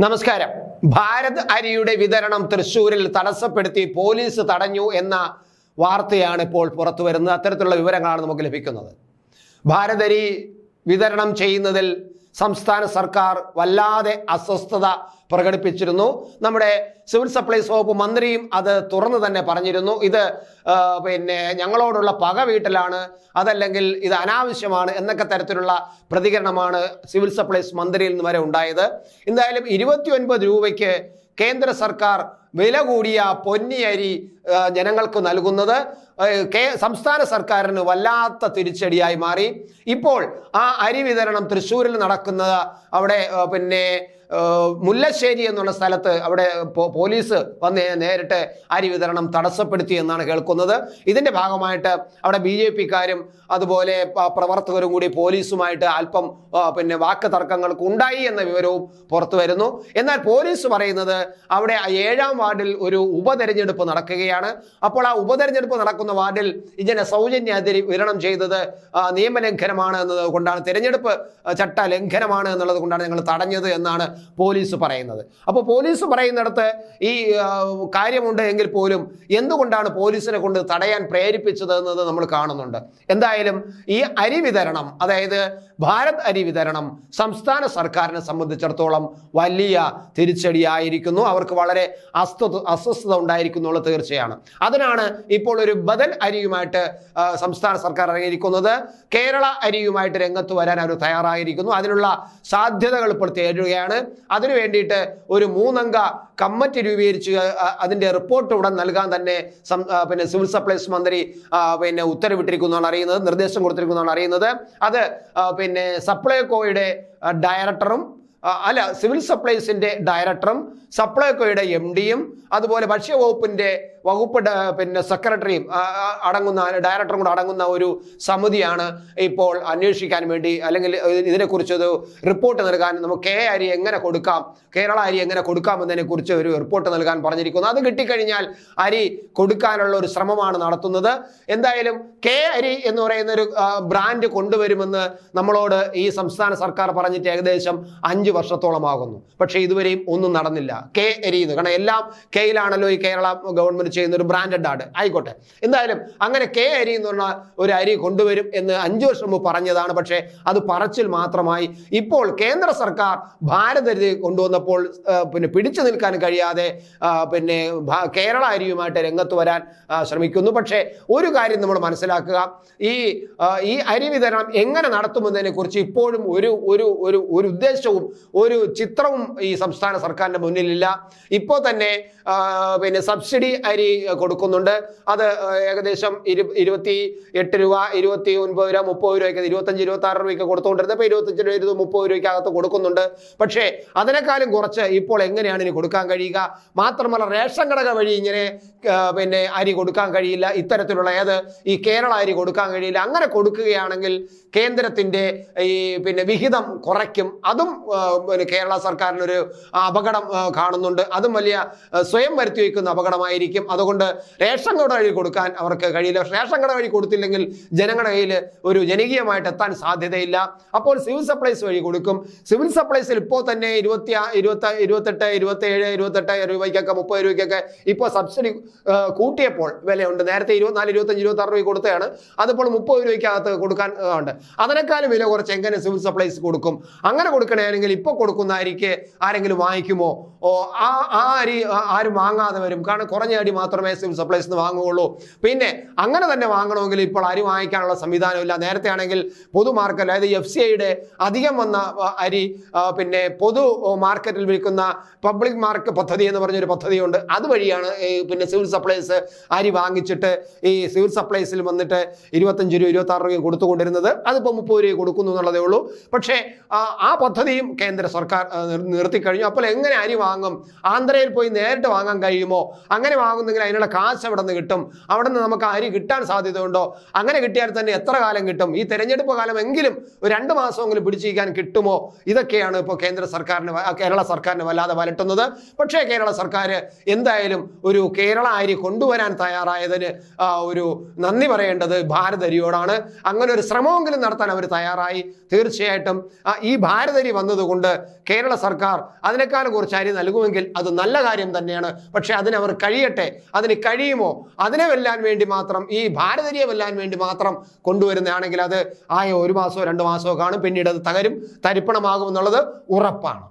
നമസ്കാരം. ഭാരത് അരിയുടെ വിതരണം തൃശൂരിൽ തടസ്സപ്പെടുത്തി പോലീസ് തടഞ്ഞു എന്ന വാർത്തയാണ് ഇപ്പോൾ പുറത്തു വരുന്നത്. അത്തരത്തിലുള്ള വിവരങ്ങളാണ് നമുക്ക് ലഭിക്കുന്നത്. ഭാരത് അരി വിതരണം ചെയ്യുന്നതിൽ സംസ്ഥാന സർക്കാർ വല്ലാതെ അസ്വസ്ഥത പ്രകടിപ്പിച്ചിരുന്നു. നമ്മുടെ സിവിൽ സപ്ലൈസ് വകുപ്പ് മന്ത്രിയും അത് തുറന്നു തന്നെ പറഞ്ഞിരുന്നു. ഇത് പിന്നെ ഞങ്ങളോടുള്ള പക വീട്ടിലാണ്. അതല്ലെങ്കിൽ ഇത് അനാവശ്യമാണ് എന്നൊക്കെ തരത്തിലുള്ള പ്രതികരണമാണ് സിവിൽ സപ്ലൈസ് മന്ത്രിയിൽ നിന്ന് വരെ ഉണ്ടായത്. എന്തായാലും ഇരുപത്തി ഒൻപത് രൂപയ്ക്ക് കേന്ദ്ര സർക്കാർ വില കൂടിയ പൊന്നിയരി ജനങ്ങൾക്ക് നൽകുന്നത് കേ സംസ്ഥാന സർക്കാരിന് വല്ലാത്ത തിരിച്ചടിയായി മാറി. ഇപ്പോൾ ആ അരി വിതരണം തൃശ്ശൂരിൽ നടക്കുന്നത് അവിടെ പിന്നെ മുല്ലശ്ശേരി എന്നുള്ള സ്ഥലത്ത് അവിടെ പോലീസ് വന്ന് നേരിട്ട് അരി വിതരണം തടസ്സപ്പെടുത്തി എന്നാണ് കേൾക്കുന്നത്. ഇതിന്റെ ഭാഗമായിട്ട് അവിടെ ബി ജെ പിക്കാരും അതുപോലെ പ്രവർത്തകരും കൂടി പോലീസുമായിട്ട് അല്പം പിന്നെ വാക്ക് തർക്കങ്ങൾക്ക് ഉണ്ടായി എന്ന വിവരവും പുറത്തു വരുന്നു. എന്നാൽ പോലീസ് പറയുന്നത് അവിടെ ഏഴാം വാർഡിൽ ഒരു ഉപതെരഞ്ഞെടുപ്പ് നടക്കുകയാണ്. അപ്പോൾ ആ ഉപതെരഞ്ഞെടുപ്പ് നടക്കുന്ന വാർഡിൽ ഇങ്ങനെ സൗജന്യ വിതരണം ചെയ്തത് നിയമലംഘനമാണ് എന്നതുകൊണ്ടാണ് തിരഞ്ഞെടുപ്പ് ചട്ട ലംഘനമാണ് എന്നുള്ളത് കൊണ്ടാണ് ഞങ്ങൾ തടഞ്ഞത് എന്നാണ് പോലീസ് പറയുന്നത്. അപ്പോൾ പോലീസ് പറയുന്നിടത്ത് ഈ കാര്യമുണ്ട് എങ്കിൽ പോലും എന്തുകൊണ്ടാണ് പോലീസിനെ കൊണ്ട് തടയാൻ പ്രേരിപ്പിച്ചത് എന്നത് നമ്മൾ കാണുന്നുണ്ട്. എന്തായാലും ഈ അരി വിതരണം അതായത് ഭാരത് അരി വിതരണം സംസ്ഥാന സർക്കാരിനെ സംബന്ധിച്ചിടത്തോളം വലിയ തിരിച്ചടിയായിരിക്കുന്നു. അവർക്ക് വളരെ അസ്വസ്ഥ അസ്വസ്ഥത ഉണ്ടായിരിക്കുന്നു എന്നുള്ളത് തീർച്ചയാണ്. അതിനാണ് ഇപ്പോൾ ഒരു ബദൽ അരിയുമായിട്ട് സംസ്ഥാന സർക്കാർ ഇറങ്ങിയിരിക്കുന്നത്. കേരള അരിയുമായിട്ട് രംഗത്ത് വരാൻ അവർ തയ്യാറായിരിക്കുന്നു. അതിനുള്ള സാധ്യതകൾ ഇപ്പോൾ തേടുകയാണ്. അതിനു വേണ്ടിയിട്ട് ഒരു മൂന്നംഗ കമ്മിറ്റി രൂപീകരിച്ച് അതിന്റെ റിപ്പോർട്ട് ഉടൻ നൽകാൻ തന്നെ പിന്നെ സിവിൽ സപ്ലൈസ് മന്ത്രി പിന്നെ ഉത്തരവിട്ടിരിക്കുന്നതാണ് അറിയുന്നത് നിർദ്ദേശം കൊടുത്തിരിക്കുന്നതാണ് അറിയുന്നത്. അത് പിന്നെ സപ്ലൈകോയുടെ ഡയറക്ടറും അല്ല സിവിൽ സപ്ലൈസിന്റെ ഡയറക്ടറും സപ്ലൈകോയുടെ എം ഡിയും അതുപോലെ ഭക്ഷ്യവകുപ്പിന്റെ വകുപ്പ് പിന്നെ സെക്രട്ടറിയും അടങ്ങുന്ന ഡയറക്ടറും കൂടെ അടങ്ങുന്ന ഒരു സമിതിയാണ് ഇപ്പോൾ അന്വേഷിക്കാൻ വേണ്ടി അല്ലെങ്കിൽ ഇതിനെക്കുറിച്ച് ഒരു റിപ്പോർട്ട് നൽകാൻ നമുക്ക് കെ അരി എങ്ങനെ കൊടുക്കാം കേരള അരി എങ്ങനെ കൊടുക്കാം എന്നതിനെക്കുറിച്ച് ഒരു റിപ്പോർട്ട് നൽകാൻ പറഞ്ഞിരിക്കുന്നു. അത് കിട്ടിക്കഴിഞ്ഞാൽ അരി കൊടുക്കാനുള്ള ഒരു ശ്രമമാണ് നടത്തുന്നത്. എന്തായാലും കെ അരി എന്ന് പറയുന്ന ഒരു ബ്രാൻഡ് കൊണ്ടുവരുമെന്ന് നമ്മളോട് ഈ സംസ്ഥാന സർക്കാർ പറഞ്ഞിട്ട് ഏകദേശം അഞ്ച് വർഷത്തോളമാകുന്നു. പക്ഷേ ഇതുവരെയും ഒന്നും നടന്നില്ല. കെ എരിയുന്നു കാരണം എല്ലാം കെയിലാണല്ലോ ഈ കേരള ഗവൺമെന്റ് ചെയ്യുന്ന ഒരു ബ്രാൻഡഡ് ആണ് ആയിക്കോട്ടെ. എന്തായാലും അങ്ങനെ കെ അരി എന്ന് പറഞ്ഞ ഒരു അരി കൊണ്ടുവരും എന്ന് അഞ്ചു വർഷം മുമ്പ് പറഞ്ഞതാണ്. പക്ഷേ അത് പറച്ചിൽ മാത്രമായി. ഇപ്പോൾ കേന്ദ്ര സർക്കാർ ഭാരതരി കൊണ്ടുവന്നപ്പോൾ പിന്നെ പിടിച്ചു നിൽക്കാൻ കഴിയാതെ പിന്നെ കേരള അരിയുമായിട്ട് രംഗത്ത് വരാൻ ശ്രമിക്കുന്നു. പക്ഷേ ഒരു കാര്യം നമ്മൾ മനസ്സിലാക്കുക. ഈ ഈ അരി വിതരണം എങ്ങനെ നടത്തുമെന്നതിനെ കുറിച്ച് ഇപ്പോഴും ഒരു ഒരു ഒരു ഒരു ഉദ്ദേശവും ഒരു ചിത്രവും ഈ സംസ്ഥാന സർക്കാരിന്റെ മുന്നിലില്ല. ഇപ്പോൾ തന്നെ പിന്നെ സബ്സിഡി അരി കൊടുക്കുന്നുണ്ട്. അത് ഏകദേശം ഇരു ഇരുപത്തി എട്ട് രൂപ ഇരുപത്തി ഒൻപത് രൂപ മുപ്പത് രൂപയ്ക്ക് ഇരുപത്തഞ്ച് ഇരുപത്തി ആറ് രൂപയ്ക്ക് കൊടുത്തുകൊണ്ടിരുന്നത്. ഇപ്പോൾ ഇരുപത്തഞ്ച് രൂപ ഇരുപത് മുപ്പത് രൂപയ്ക്ക് അകത്ത് കൊടുക്കുന്നുണ്ട്. പക്ഷേ അതിനേക്കാളും കുറച്ച് ഇപ്പോൾ എങ്ങനെയാണ് ഇനി കൊടുക്കാൻ കഴിയുക? മാത്രമല്ല റേഷൻ കടക വഴി ഇങ്ങനെ പിന്നെ അരി കൊടുക്കാൻ കഴിയില്ല. ഇത്തരത്തിലുള്ള ഏത് ഈ കേരള അരി കൊടുക്കാൻ കഴിയില്ല. അങ്ങനെ കൊടുക്കുകയാണെങ്കിൽ കേന്ദ്രത്തിന്റെ ഈ പിന്നെ വിഹിതം കുറയ്ക്കും. അതും പിന്നെ കേരള സർക്കാരിനൊരു അപകടം കാണുന്നുണ്ട്. അതും വലിയ സ്വയം വരുത്തി വയ്ക്കുന്ന അപകടമായിരിക്കും. അതുകൊണ്ട് റേഷൻ കട വഴി കൊടുക്കാൻ അവർക്ക് കഴിയില്ല. റേഷൻ കട വഴി കൊടുത്തില്ലെങ്കിൽ ജനങ്ങളുടെ കയ്യിൽ ഒരു ജനകീയമായിട്ട് എത്താൻ സാധ്യതയില്ല. അപ്പോൾ സിവിൽ സപ്ലൈസ് വഴി കൊടുക്കും. സിവിൽ സപ്ലൈസിൽ ഇപ്പോൾ തന്നെ ഇരുപത്തി ഇരുപത്തി ഇരുപത്തെട്ട് ഇരുപത്തേഴ് ഇരുപത്തെട്ട് രൂപയ്ക്കൊക്കെ മുപ്പത് രൂപയ്ക്കൊക്കെ ഇപ്പോൾ സബ്സിഡി കൂട്ടിയപ്പോൾ വിലയുണ്ട്. നേരത്തെ ഇരുപത്തിനാല് ഇരുപത്തഞ്ച് ഇരുപത്തി ആറ് രൂപ കൊടുത്തതാണ്. അതിപ്പോൾ മുപ്പത് രൂപയ്ക്കകത്ത് കൊടുക്കാൻ ഉണ്ട്. അതിനേക്കാളും വില കുറച്ച് എങ്ങനെ സിവിൽ സപ്ലൈസ് കൊടുക്കും? അങ്ങനെ കൊടുക്കണമെങ്കിൽ ഇപ്പോൾ കൊടുക്കുന്ന അരിക്ക് ആരെങ്കിലും വാങ്ങിക്കുമോ? ഓ ആ ആ അരി ആരും വാങ്ങാതെ വരും. കാരണം കുറഞ്ഞ അരി മാത്രമേ സിവിൽ സപ്ലൈസ് നിന്ന് വാങ്ങുകയുള്ളൂ. പിന്നെ അങ്ങനെ തന്നെ വാങ്ങണമെങ്കിൽ ഇപ്പോൾ അരി വാങ്ങിക്കാനുള്ള സംവിധാനമില്ല നേരത്തെ ആണെങ്കിൽ പൊതു മാർക്കറ്റ് അതായത് എഫ് സി ഐയുടെ അധികം വന്ന അരി പിന്നെ പൊതു മാർക്കറ്റിൽ വിൽക്കുന്ന പബ്ലിക് മാർക്കറ്റ് പദ്ധതി എന്ന് പറഞ്ഞൊരു പദ്ധതിയുണ്ട്. അതുവഴിയാണ് പിന്നെ സിവിൽ സപ്ലൈസ് അരി വാങ്ങിച്ചിട്ട് ഈ സിവിൽ സപ്ലൈസിൽ വന്നിട്ട് ഇരുപത്തഞ്ച് രൂപ ഇരുപത്തി ആറ് രൂപയും കൊടുത്തുകൊണ്ടിരുന്നത്. അതിപ്പോൾ മുപ്പത് രൂപ കൊടുക്കുന്നു എന്നുള്ളതേ ഉള്ളൂ. പക്ഷേ ആ പദ്ധതിയും കേന്ദ്ര സർക്കാർ നിർത്തി നിർ- നിർത്തിക്കഴിഞ്ഞു അപ്പോൾ എങ്ങനെ അരി വാങ്ങും? ആന്ധ്രയിൽ പോയി നേരിട്ട് വാങ്ങാൻ കഴിയുമോ? അങ്ങനെ വാങ്ങുന്നെങ്കിൽ അതിനുള്ള കാശ് അവിടെ നിന്ന് കിട്ടും? അവിടെ നിന്ന് നമുക്ക് അരി കിട്ടാൻ സാധ്യതയുണ്ടോ? അങ്ങനെ കിട്ടിയാൽ തന്നെ എത്ര കാലം കിട്ടും? ഈ തെരഞ്ഞെടുപ്പ് കാലം എങ്കിലും ഒരു രണ്ട് മാസമെങ്കിലും പിടിച്ചിരിക്കാൻ കിട്ടുമോ? ഇതൊക്കെയാണ് ഇപ്പോൾ കേന്ദ്ര സർക്കാരിന് കേരള സർക്കാരിന് വല്ലാതെ വലട്ടുന്നത്. പക്ഷേ കേരള സർക്കാർ എന്തായാലും ഒരു കേരള അരി കൊണ്ടുവരാൻ തയ്യാറായതിന് ഒരു നന്ദി പറയേണ്ടത് ഭാരതരിയോടാണ് അങ്ങനെ ഒരു ശ്രമമെങ്കിലും നടത്താൻ അവർ തയ്യാറായി. തീർച്ചയായിട്ടും ഈ ഭാരതരി വന്നതുകൊണ്ട് കേരള സർക്കാർ അതിനേക്കാൾ കുറച്ച് അരി നൽകുമെങ്കിൽ അത് നല്ല കാര്യം തന്നെയാണ്. പക്ഷേ അതിനവർ കഴിയട്ടെ. അതിന് കഴിയുമോ? അതിനെ വെല്ലാൻ വേണ്ടി മാത്രം ഈ ഭാരതരിയെ വെല്ലാൻ വേണ്ടി മാത്രം കൊണ്ടുവരുന്നതാണെങ്കിൽ അത് ആയ ഒരു മാസമോ രണ്ട് മാസമോ കാണും. പിന്നീട് അത് തകരും തരിപ്പണമാകും എന്നുള്ളത് ഉറപ്പാണ്.